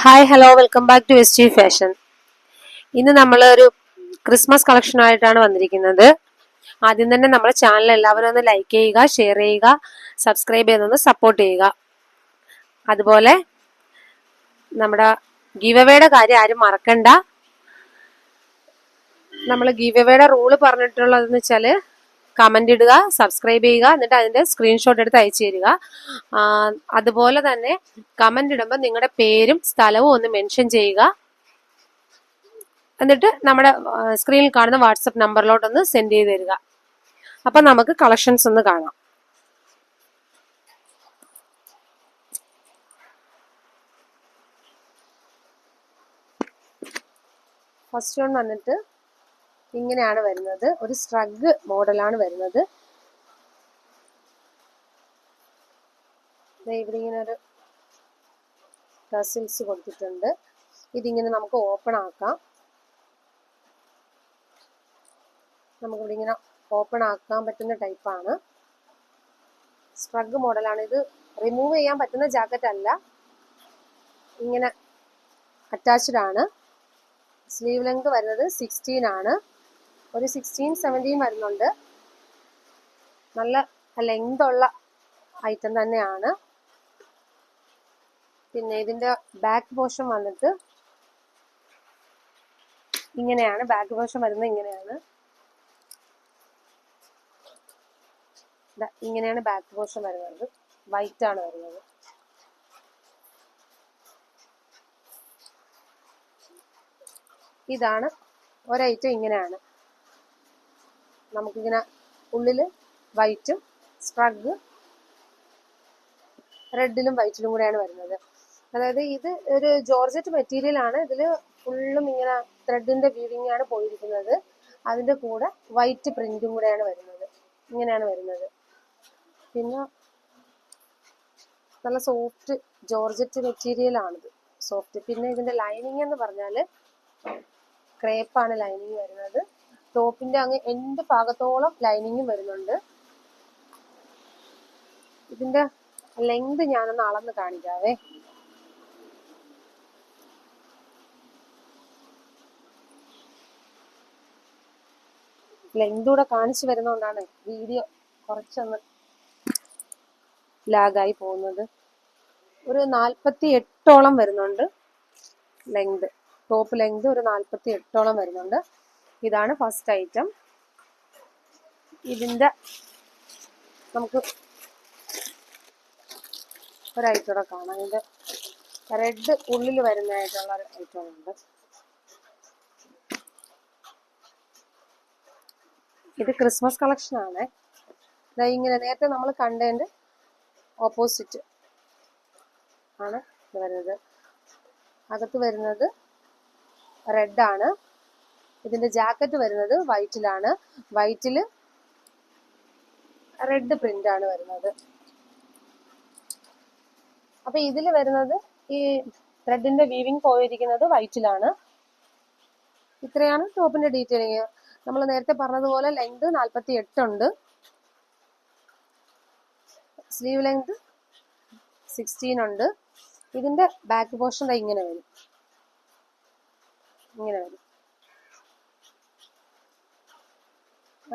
Hi hello welcome back to S G fashion ഇന്ന് നമ്മൾ ഒരു ക്രിസ്മസ് കളക്ഷൻ ആയിട്ടാണ് വന്നിരിക്കുന്നത്. ആദ്യം തന്നെ നമ്മുടെ ചാനൽ എല്ലാവരും ഒന്ന് ലൈക്ക് ചെയ്യുക ഷെയർ ചെയ്യുക സബ്സ്ക്രൈബ് ചെയ്തൊന്ന് സപ്പോർട്ട് ചെയ്യുക. അതുപോലെ നമ്മുടെ ഗീവവേയുടെ കാര്യം ആരും മറക്കണ്ട. നമ്മൾ ഗീവവേയുടെ റൂൾ പറഞ്ഞിട്ടുള്ളതെന്ന് വെച്ചാൽ കമന്റ് ഇടുക സബ്സ്ക്രൈബ് ചെയ്യുക എന്നിട്ട് അതിന്റെ സ്ക്രീൻഷോട്ട് എടുത്ത് അയച്ചു തരിക. അതുപോലെ തന്നെ കമന്റ് ഇടുമ്പോൾ നിങ്ങളുടെ പേരും സ്ഥലവും ഒന്ന് മെൻഷൻ ചെയ്യുക. എന്നിട്ട് നമ്മുടെ സ്ക്രീനിൽ കാണുന്ന വാട്സപ്പ് നമ്പറിലോട്ടൊന്ന് സെൻഡ് ചെയ്ത് തരിക. അപ്പം നമുക്ക് കളക്ഷൻസ് ഒന്ന് കാണാം. ഫസ്റ്റ് വൺ വന്നിട്ട് ഇങ്ങനെയാണ് വരുന്നത്. ഒരു സ്ട്രഗ് മോഡലാണ് വരുന്നത്. ഇവിടെ ഇങ്ങനെ ഒരു ടസിൽസ് കൊടുത്തിട്ടുണ്ട്. ഇതിങ്ങനെ നമുക്ക് ഓപ്പൺ ആക്കാം. നമുക്കിവിടെ ഇങ്ങനെ ഓപ്പൺ ആക്കാൻ പറ്റുന്ന ടൈപ്പാണ് സ്ട്രഗ് മോഡലാണ്. ഇത് റിമൂവ് ചെയ്യാൻ പറ്റുന്ന ജാക്കറ്റ് അല്ല. ഇങ്ങനെ അറ്റാച്ച്ഡ് ആണ്. സ്ലീവ് ലെങ്ത് വരുന്നത് സിക്സ്റ്റീൻ ആണ്. ഒരു സിക്സ്റ്റീൻ സെവന്റീൻ വരുന്നുണ്ട്. നല്ല ലെങ്ത് ഉള്ള ഐറ്റം തന്നെയാണ്. പിന്നെ ഇതിന്റെ ബാക്ക് പോർഷൻ വന്നിട്ട് ഇങ്ങനെയാണ്. ബാക്ക് പോർഷൻ വരുന്നത് ഇങ്ങനെയാണ്. ഇങ്ങനെയാണ് ബാക്ക് പോർഷൻ വരുന്നത്. വൈറ്റ് ആണ് വരുന്നത്. ഇതാണ് ഒരൈറ്റം ഇങ്ങനെയാണ്. നമുക്കിങ്ങനെ ഉള്ളിൽ വൈറ്റും സ്ട്രഗ് റെഡിലും വൈറ്റിലും കൂടെയാണ് വരുന്നത്. അതായത് ഇത് ഒരു ജോർജറ്റ് മെറ്റീരിയൽ ആണ്. ഇതിൽ ഫുള്ളും ഇങ്ങനെ ത്രെഡിന്റെ വീവിംഗ് ആണ് പോയിരിക്കുന്നത്. അതിന്റെ കൂടെ വൈറ്റ് പ്രിന്റും കൂടെയാണ് വരുന്നത്. ഇങ്ങനെയാണ് വരുന്നത്. പിന്നെ നല്ല സോഫ്റ്റ് ജോർജറ്റ് മെറ്റീരിയൽ ആണിത്. സോഫ്റ്റ് പിന്നെ ഇതിന്റെ ലൈനിങ് എന്ന് പറഞ്ഞാൽ ക്രേപ്പാണ് ലൈനിങ് വരുന്നത്. ടോപ്പിന്റെ അങ്ങ് എൻഡ് ഭാഗത്തോളം ലൈനിങ്ങും വരുന്നുണ്ട്. ഇതിന്റെ ലെങ്ത് ഞാനൊന്ന് അളന്ന് കാണിക്കാവേ. ലെങ്ത് കൂടെ കാണിച്ചു വരുന്നതുകൊണ്ടാണ് വീഡിയോ കുറച്ചൊന്ന് ലാഗായി പോകുന്നത്. ഒരു നാൽപ്പത്തി എട്ടോളം വരുന്നുണ്ട് ലെങ്ത് ടോപ്പ് ലെങ്ത് ഒരു നാൽപ്പത്തി എട്ടോളം വരുന്നുണ്ട്. ഇതാണ് ഫസ്റ്റ് ഐറ്റം. ഇതിന്റെ നമുക്ക് ഒരു ഐറ്റം കൂടെ കാണാം. ഇത് റെഡ് ഉള്ളിൽ വരുന്നതായിട്ടുള്ള ഒരു ഐറ്റം ഉണ്ട്. ഇത് ക്രിസ്മസ് ദാ ഇങ്ങനെ നേരത്തെ നമ്മൾ കണ്ടതിന്റെ ഓപ്പോസിറ്റ് ആണ് വരുന്നത്. അകത്ത് വരുന്നത് റെഡ് ആണ്. ഇതിന്റെ ജാക്കറ്റ് വരുന്നത് വൈറ്റിലാണ് വൈറ്റിൽ റെഡ് പ്രിന്റ് ആണ് വരുന്നത്. അപ്പൊ ഇതിൽ വരുന്നത് ഈ ത്രെഡിന്റെ വീവിംഗ് പോയിരിക്കുന്നത് വൈറ്റിലാണ് ഇത്രയാണ് ടോപ്പിന്റെ ഡീറ്റെയിലിങ് നമ്മൾ നേരത്തെ പറഞ്ഞതുപോലെ ലെങ്ത് നാൽപ്പത്തി എട്ടുണ്ട് സ്ലീവ് ലെങ്ത് സിക്സ്റ്റീൻ ഉണ്ട്. ഇതിന്റെ ബാക്ക് പോർഷൻ ഇങ്ങനെ വരും. ഇങ്ങനെ വരും.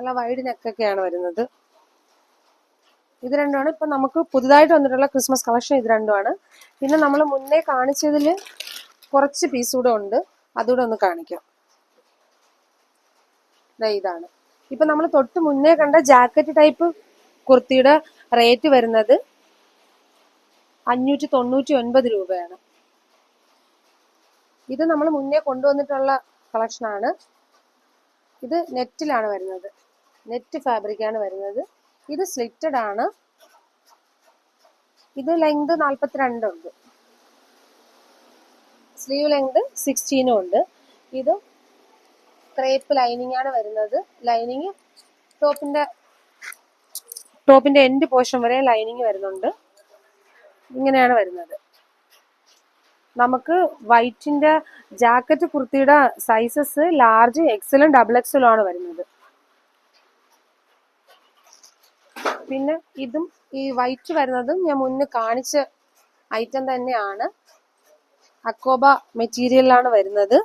നല്ല വൈഡ് നെക്കൊക്കെയാണ് വരുന്നത്. ഇത് രണ്ടുമാണ്. ഇപ്പൊ നമുക്ക് പുതുതായിട്ട് വന്നിട്ടുള്ള ക്രിസ്മസ് കളക്ഷൻ ഇത് രണ്ടുമാണ്. പിന്നെ നമ്മൾ മുന്നേ കാണിച്ചതിൽ കുറച്ച് പീസ് കൂടെ ഉണ്ട്. അതുകൂടെ ഒന്ന് കാണിക്കാം. ഇതാണ്. ഇപ്പൊ നമ്മൾ തൊട്ട് മുന്നേ കണ്ട ജാക്കറ്റ് ടൈപ്പ് കുർത്തിയുടെ റേറ്റ് വരുന്നത് അഞ്ഞൂറ്റി തൊണ്ണൂറ്റി ഒൻപത് രൂപയാണ്. ഇത് നമ്മൾ മുന്നേ കൊണ്ടുവന്നിട്ടുള്ള കളക്ഷനാണ്. ഇത് നെറ്റിലാണ് വരുന്നത്. നെറ്റ് ഫാബ്രിക് ആണ് വരുന്നത്. ഇത് സ്ലിറ്റഡ് ആണ്. ഇത് ലെങ്ത് നാൽപ്പത്തിരണ്ട് ഉണ്ട്. സ്ലീവ് ലെങ്ത് സിക്സ്റ്റീനും ഉണ്ട്. ഇത് ക്രേപ്പ് ലൈനിങ് ആണ് വരുന്നത്. ലൈനിങ് ടോപ്പിന്റെ ടോപ്പിന്റെ എൻഡ് പോർഷൻ വരെ ലൈനിങ് വരുന്നുണ്ട്. ഇങ്ങനെയാണ് വരുന്നത്. നമുക്ക് വൈറ്റിന്റെ ജാക്കറ്റ് കുർത്തിയുടെ സൈസസ് ലാർജ് എക്സലും ഡബിൾ എക്സലും ആണ് വരുന്നത്. പിന്നെ ഇതും ഈ വൈറ്റ് വരുന്നതും ഞാൻ മുന്നേ കാണിച്ച ഐറ്റം തന്നെയാണ്. അക്കോബ മെറ്റീരിയലാണ് വരുന്നത്.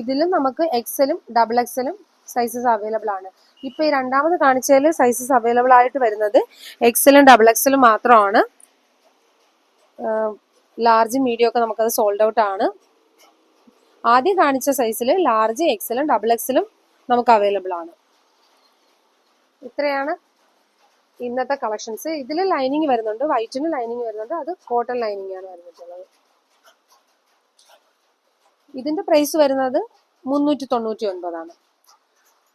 ഇതിലും നമുക്ക് എക്സലും ഡബിൾ എക്സലും സൈസസ് അവൈലബിൾ ആണ്. ഇപ്പൊ ഈ രണ്ടാമത് കാണിച്ചതിൽ സൈസസ് അവൈലബിൾ ആയിട്ട് വരുന്നത് എക്സലും ഡബിൾ എക്സലും മാത്രമാണ്. ലാർജ് മീഡിയം ഒക്കെ നമുക്കത് സോൾഡ് ഔട്ട് ആണ്. ആദ്യം കാണിച്ച സൈസിൽ ലാർജ് എക്സലും ഡബിൾ എക്സലും നമുക്ക് അവൈലബിൾ ആണ്. ഇത്രയാണ് ഇന്നത്തെ കളക്ഷൻസ് ഇതിൽ ലൈനിങ് വരുന്നുണ്ട്. വൈറ്റിന് ലൈനിങ് വരുന്നുണ്ട്. അത് കോട്ടൺ ലൈനിങ് ആണ് വരുന്നിട്ടുള്ളത് ഇതിന്റെ പ്രൈസ് വരുന്നത് മുന്നൂറ്റി തൊണ്ണൂറ്റി ഒൻപതാണ്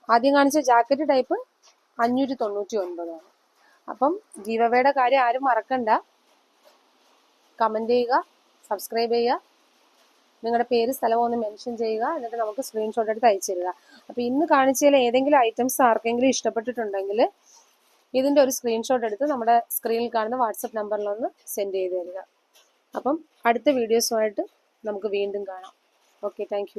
ആദ്യം കാണിച്ച ജാക്കറ്റ് ടൈപ്പ് അഞ്ഞൂറ്റി തൊണ്ണൂറ്റി ഒൻപതാണ് അപ്പം ഗീവവയുടെ കാര്യം ആരും മറക്കണ്ട. കമന്റ് ചെയ്യുക സബ്സ്ക്രൈബ് ചെയ്യുക. നിങ്ങളുടെ പേര് സ്ഥലം ഒന്ന് മെൻഷൻ ചെയ്യുക. എന്നിട്ട് നമുക്ക് സ്ക്രീൻഷോട്ട് എടുത്ത് അയച്ചു തരിക. അപ്പോൾ ഇന്ന് കാണിച്ചതിൽ ഏതെങ്കിലും ഐറ്റംസ് ആർക്കെങ്കിലും ഇഷ്ടപ്പെട്ടിട്ടുണ്ടെങ്കിൽ ഇതിന്റെ ഒരു സ്ക്രീൻഷോട്ട് എടുത്ത് നമ്മുടെ സ്ക്രീനിൽ കാണുന്ന വാട്സപ്പ് നമ്പറിലൊന്ന് സെൻഡ് ചെയ്ത് തരിക. അപ്പം അടുത്ത വീഡിയോസുമായിട്ട് നമുക്ക് വീണ്ടും കാണാം. Okay thank